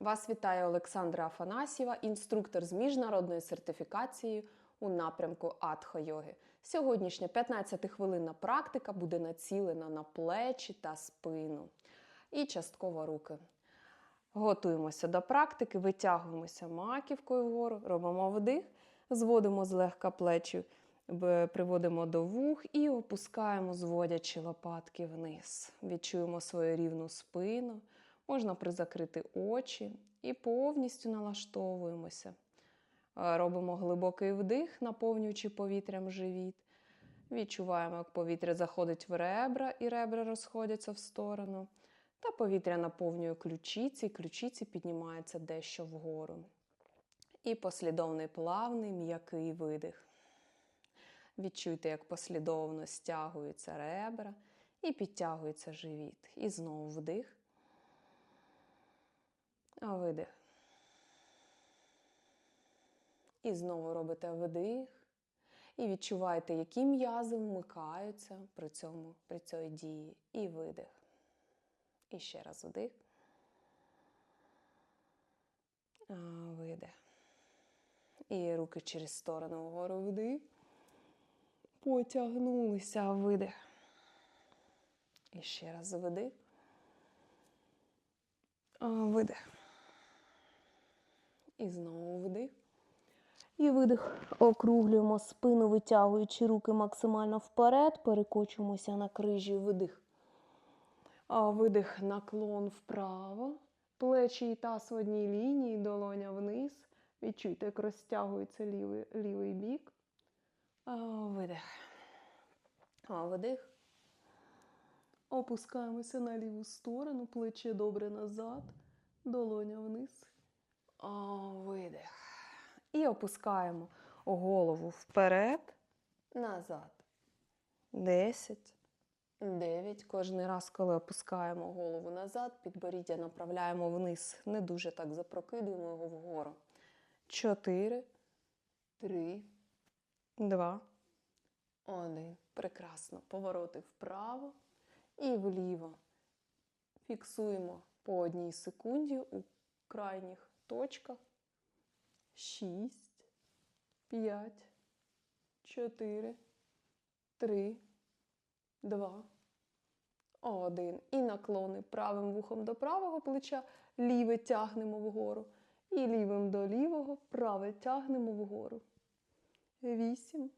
Вас вітає Олександра Афанасьєва, інструктор з міжнародною сертифікацією у напрямку атхо-йоги. Сьогоднішня 15-хвилинна практика буде націлена на плечі та спину і частково руки. Готуємося до практики, витягуємося маківкою вгору, робимо вдих, зводимо злегка плечі, приводимо до вух і опускаємо, зводячи лопатки вниз. Відчуємо свою рівну спину. Можна призакрити очі і повністю налаштовуємося. Е, Робимо глибокий вдих, наповнюючи повітрям живіт. Відчуваємо, як повітря заходить в ребра, і ребра розходяться в сторону. Та повітря наповнює ключиці, і ключиці піднімаються дещо вгору. І послідовний плавний м'який видих. Відчуйте, як послідовно стягуються ребра і підтягується живіт. І знову вдих. Видих. І знову робите вдих. І відчуваєте, які м'язи вмикаються при цьому, при цій дії. І видих. І ще раз вдих. Видих. І руки через сторону вгору вдих. Потягнулися, видих. І ще раз вдих. Видих. І знову вдих. І видих. Округлюємо спину, витягуючи руки максимально вперед, перекочуємося на крижі видих. А видих, наклон вправо. Плечі і таз в одній лінії, долоня вниз. Відчуйте, як розтягується лівий, лівий бік. А, видих. А, видих. Опускаємося на ліву сторону, плече добре назад, долоня вниз. А, видих. І опускаємо голову вперед, назад. Десять. Дев'ять. Кожний раз, коли опускаємо голову назад, підборіддя направляємо вниз. Не дуже так запрокидуємо його вгору. Чотири. Три. Два. Один. Прекрасно. Повороти вправо і вліво. Фіксуємо по одній секунді у крайніх точках. Шість, п'ять, чотири, три, два, один. І наклони правим вухом до правого плеча, ліве тягнемо вгору. І лівим до лівого, праве тягнемо вгору. Вісім.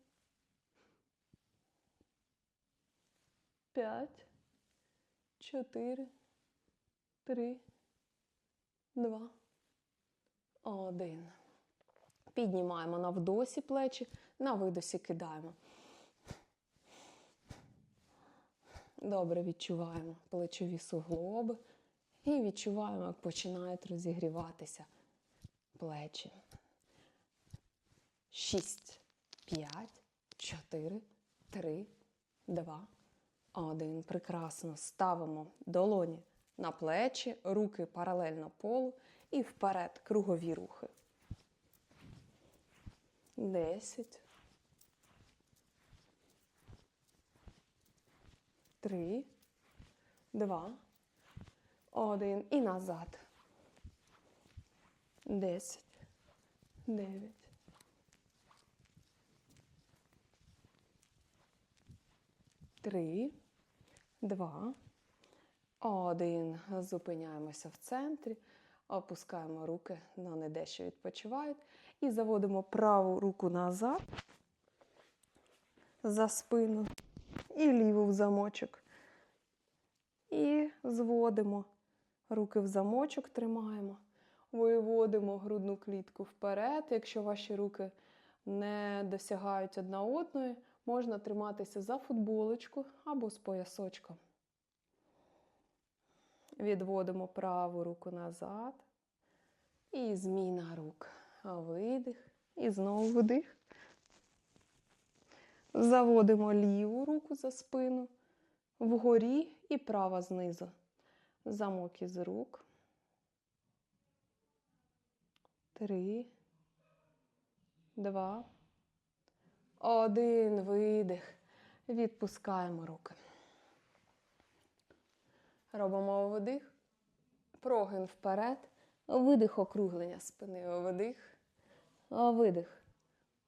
П'ять, чотири, три, два, один. Піднімаємо на вдосі плечі, на видосі кидаємо. Добре відчуваємо плечові суглоби і відчуваємо, як починають розігріватися плечі. Шість, п'ять, чотири, три, два, один. Прекрасно. Ставимо долоні на плечі, руки паралельно полу і вперед кругові рухи. Десять. Три, два, один. І назад. Десять, дев'ять. Три, два, один. Зупиняємося в центрі, опускаємо руки, ноги дещо відпочивають. І заводимо праву руку назад за спину і ліву в замочок. І зводимо руки в замочок, тримаємо. Виводимо грудну клітку вперед. Якщо ваші руки не досягають одна одної, можна триматися за футболочку або з поясочком. Відводимо праву руку назад. І зміна рук. Видих. І знову вдих. Заводимо ліву руку за спину. Вгорі і права знизу. Замок із рук. Три. Два. Один. Видих. Відпускаємо руки. Робимо вдих. Прогин вперед. Видих округлення спини. Вдих. Видих.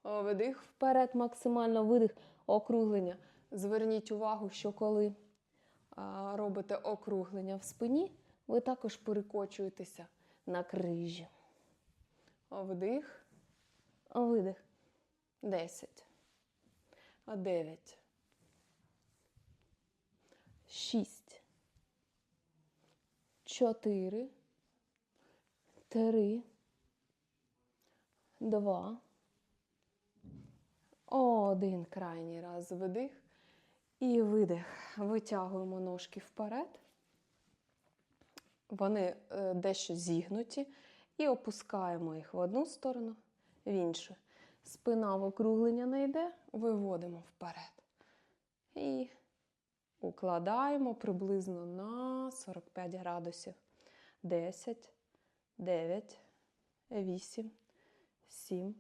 Видих вперед, максимально видих, округлення. Зверніть увагу, що коли робите округлення в спині, ви також перекочуєтеся на крижі. Вдих. Видих. Десять. Дев'ять. Шість. Чотири. Три. Два. Один крайній раз вдих і видих. Витягуємо ножки вперед. Вони е, дещо зігнуті. І опускаємо їх в одну сторону, в іншу. Спина в округлення не йде, виводимо вперед. І укладаємо приблизно на 45 градусів. 10, 9, 8, 7,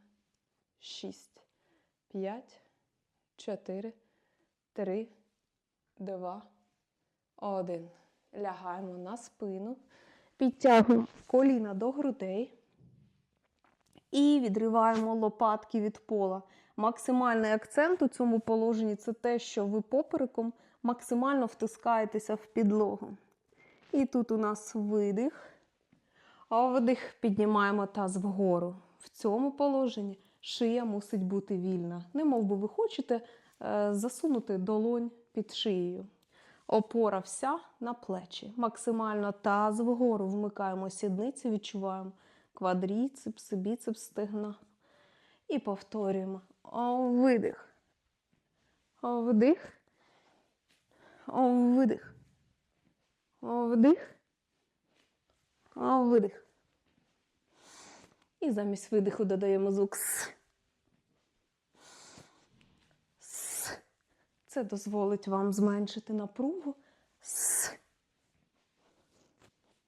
6, 5, 4, 3, 2, 1. Лягаємо на спину. Підтягуємо коліна до грудей. І відриваємо лопатки від пола. Максимальний акцент у цьому положенні це те, що ви попереком максимально втискаєтеся в підлогу. І тут у нас видих. А вдих піднімаємо таз вгору. В цьому положенні шия мусить бути вільна. Немов би ви хочете е, засунути долонь під шиєю. Опора вся на плечі. Максимально таз вгору вмикаємо сідниці, відчуваємо квадріцепси, біцепс стегна. І повторюємо. Видих. Вдих. Видих. Вдих. Видих. І замість видиху додаємо звук С. С. Це дозволить вам зменшити напругу. С.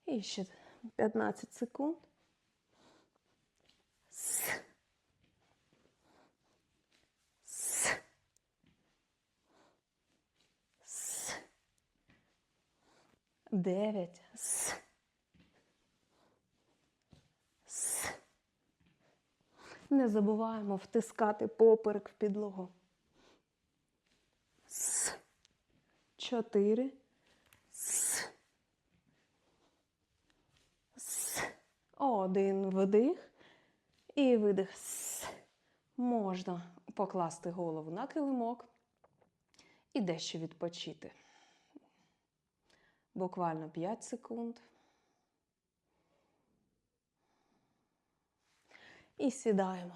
І ще 15 секунд. Дев'ять, С. С. Не забуваємо втискати поперек в підлогу. С. чотири, С. С. Один вдих. І видих. С. Можна покласти голову на килимок і дещо відпочити. Буквально 5 секунд. І сідаємо.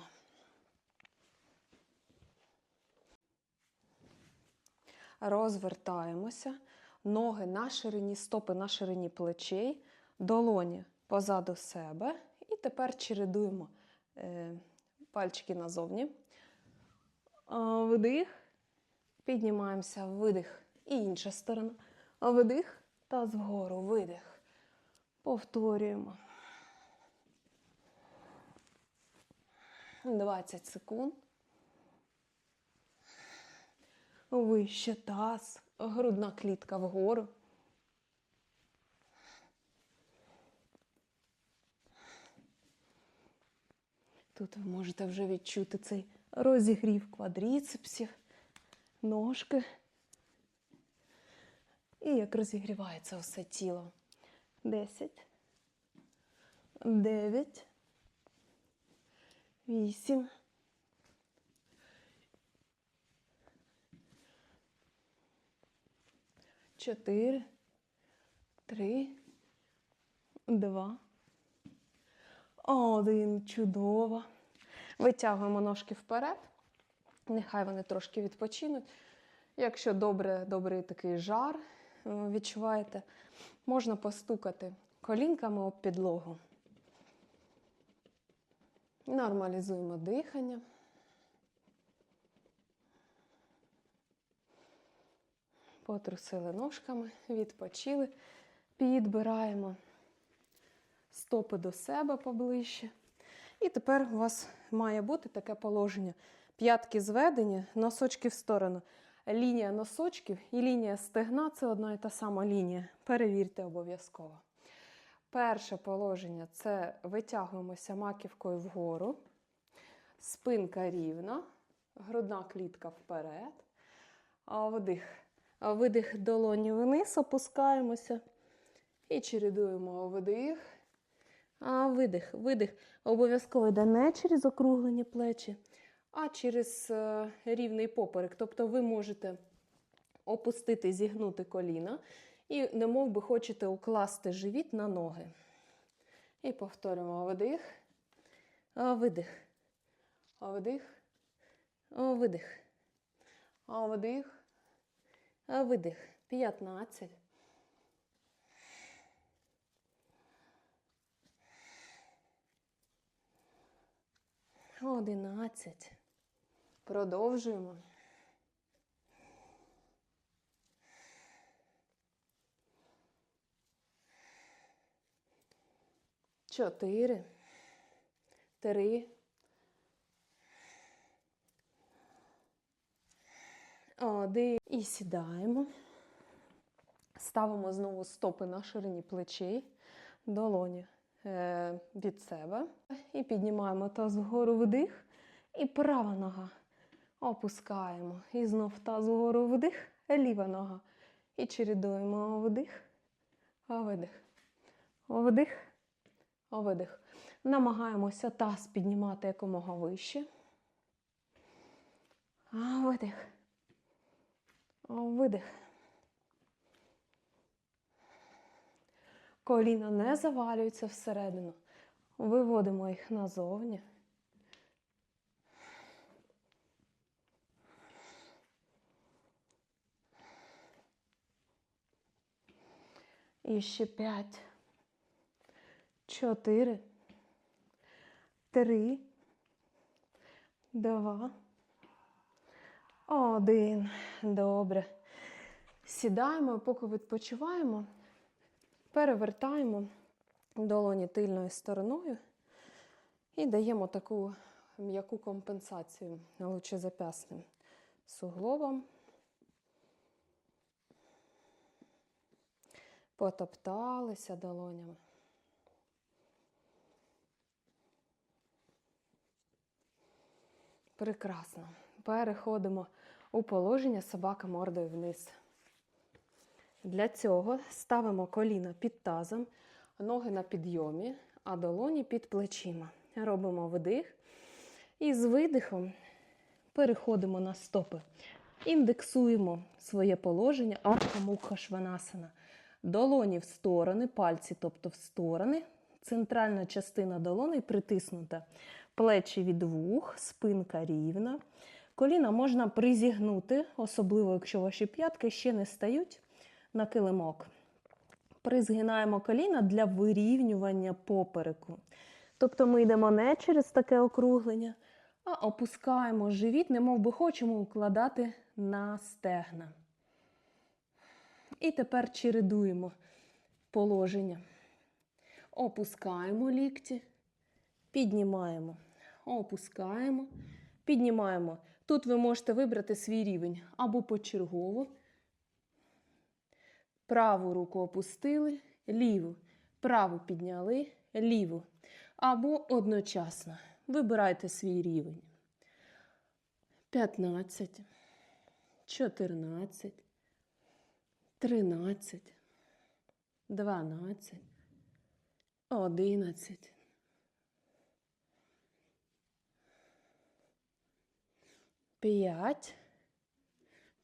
Розвертаємося. Ноги на ширині стопи, на ширині плечей, долоні позаду себе. І тепер чередуємо е, пальчики назовні. Вдих. Піднімаємося, видих. І інша сторона. Вдих. Таз вгору, видих. Повторюємо. 20 секунд. Вище таз, грудна клітка вгору. Тут ви можете вже відчути цей розігрів квадріцепсів, ножки. І як розігрівається все тіло. 10, 9, 8, 4, 3, 2, один. Чудово. Витягуємо ножки вперед. Нехай вони трошки відпочинуть. Якщо добре, добрий такий жар відчуваєте, можна постукати колінками об підлогу. Нормалізуємо дихання. Потрусили ножками, відпочили, підбираємо стопи до себе поближче. І тепер у вас має бути таке положення. П'ятки зведені, носочки в сторону. Лінія носочків і лінія стегна це одна і та сама лінія. Перевірте обов'язково. Перше положення це витягуємося маківкою вгору, спинка рівна, грудна клітка вперед. Вдих. Видих долоні вниз, опускаємося і чередуємо вдих. А видих, видих. Обов'язково йде не через округлені плечі, а через е, рівний поперек. Тобто ви можете опустити, зігнути коліна і немов би хочете укласти живіт на ноги. І повторюємо вдих, видих, вдих, видих, вдих, видих. 15. Одинадцять. Продовжуємо. Чотири. Три. Один. І сідаємо. Ставимо знову стопи на ширині плечей, долоні е, від себе. І піднімаємо таз вгору вдих. І права нога. Опускаємо. І знов таз вгору вдих, ліва нога. І чередуємо вдих, видих. Вдих, видих. Намагаємося таз піднімати якомога вище. Видих. Видих. Коліна не завалюються всередину. Виводимо їх назовні. І ще п'ять. Чотири. Три. Два. Один. Добре. Сідаємо, поки відпочиваємо, перевертаємо долоні тильною стороною і даємо таку м'яку компенсацію лучезапясним суглобам. Потопталися долонями. Прекрасно. Переходимо у положення собака мордою вниз. Для цього ставимо коліна під тазом, ноги на підйомі, а долоні під плечима. Робимо вдих. І з видихом переходимо на стопи. Індексуємо своє положення Мукха Шванасана. Долоні в сторони, пальці, тобто в сторони. Центральна частина долони притиснута. Плечі від вух, спинка рівна. Коліна можна призігнути, особливо, якщо ваші п'ятки ще не стають на килимок. Призгинаємо коліна для вирівнювання попереку. Тобто ми йдемо не через таке округлення, а опускаємо живіт, немов би хочемо укладати на стегна. І тепер чередуємо положення. Опускаємо лікті, піднімаємо, опускаємо, піднімаємо. Тут ви можете вибрати свій рівень або почергово. Праву руку опустили, ліву, праву підняли, ліву. Або одночасно. Вибирайте свій рівень. 15, 14, 13, 12, 11, 5,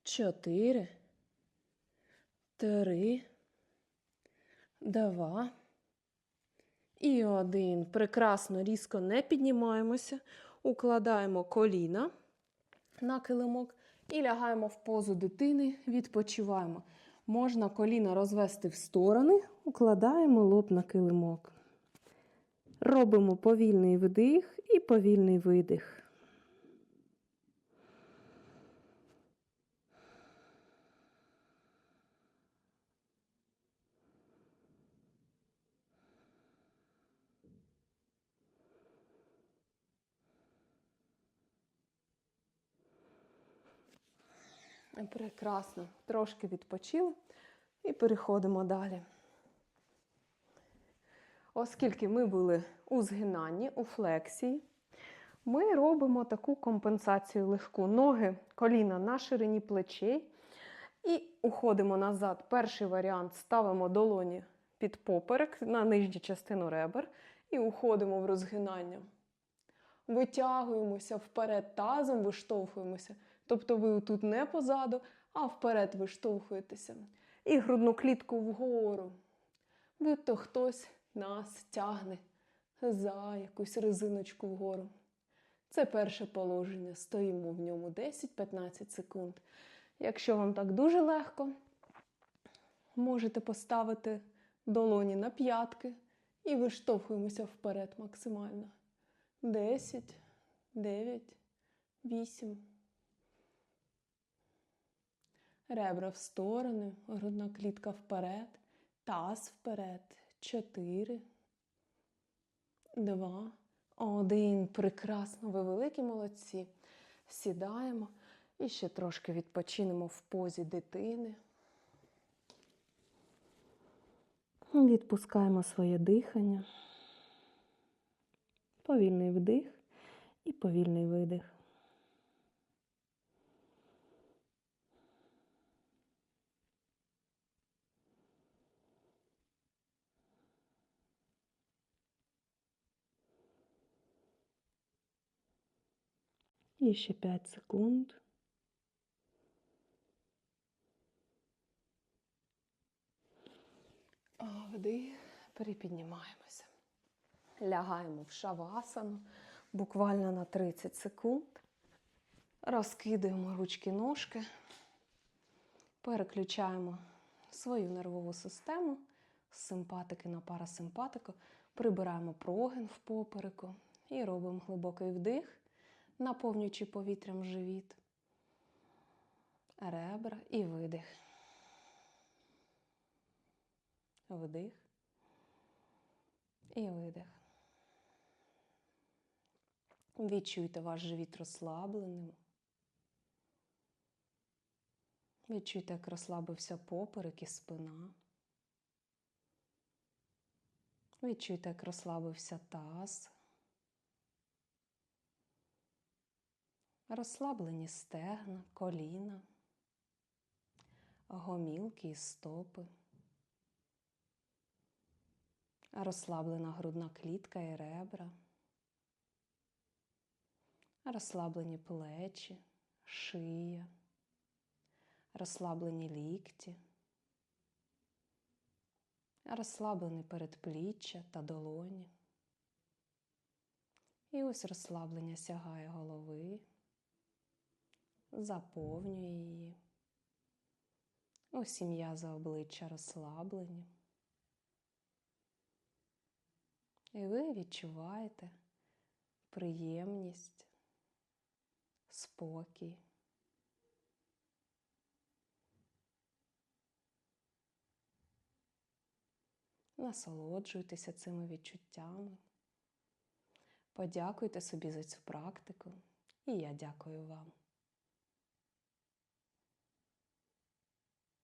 4, 3, 2 і 1. Прекрасно, різко не піднімаємося, укладаємо коліна на килимок і лягаємо в позу дитини, відпочиваємо. Можна коліна розвести в сторони, укладаємо лоб на килимок. Робимо повільний вдих і повільний видих. Прекрасно. Трошки відпочили і переходимо далі. Оскільки ми були у згинанні, у флексії, ми робимо таку компенсацію легку. Ноги, коліна на ширині плечей. І уходимо назад. Перший варіант ставимо долоні під поперек на нижню частину ребер і уходимо в розгинання. Витягуємося вперед тазом, виштовхуємося. Тобто ви тут не позаду, а вперед виштовхуєтеся. І грудну клітку вгору. Будь-то хтось нас тягне за якусь резиночку вгору. Це перше положення. Стоїмо в ньому 10-15 секунд. Якщо вам так дуже легко, можете поставити долоні на п'ятки і виштовхуємося вперед максимально. 10, 9, 8. Ребра в сторони, грудна клітка вперед, таз вперед. 4, 2, 1. Прекрасно, ви великі молодці. Сідаємо. І ще трошки відпочинемо в позі дитини. Відпускаємо своє дихання. Повільний вдих і повільний видих. І ще 5 секунд. Вдих, перепіднімаємося. Лягаємо в шавасану буквально на 30 секунд. Розкидаємо ручки ножки, переключаємо свою нервову систему з симпатики на парасимпатику, прибираємо прогин в попереку і робимо глибокий вдих, наповнюючи повітрям живіт, ребра і видих. Вдих і видих. Відчуйте ваш живіт розслабленим. Відчуйте, як розслабився поперек і спина. Відчуйте, як розслабився таз. Розслаблені стегна, коліна, гомілки і стопи. Розслаблена грудна клітка і ребра. Розслаблені плечі, шия, розслаблені лікті, розслаблені передпліччя та долоні. І ось розслаблення сягає голови, заповнює її. Усі м'язи обличчя розслаблені. І ви відчуваєте приємність, спокій. Насолоджуйтеся цими відчуттями. Подякуйте собі за цю практику, і я дякую вам.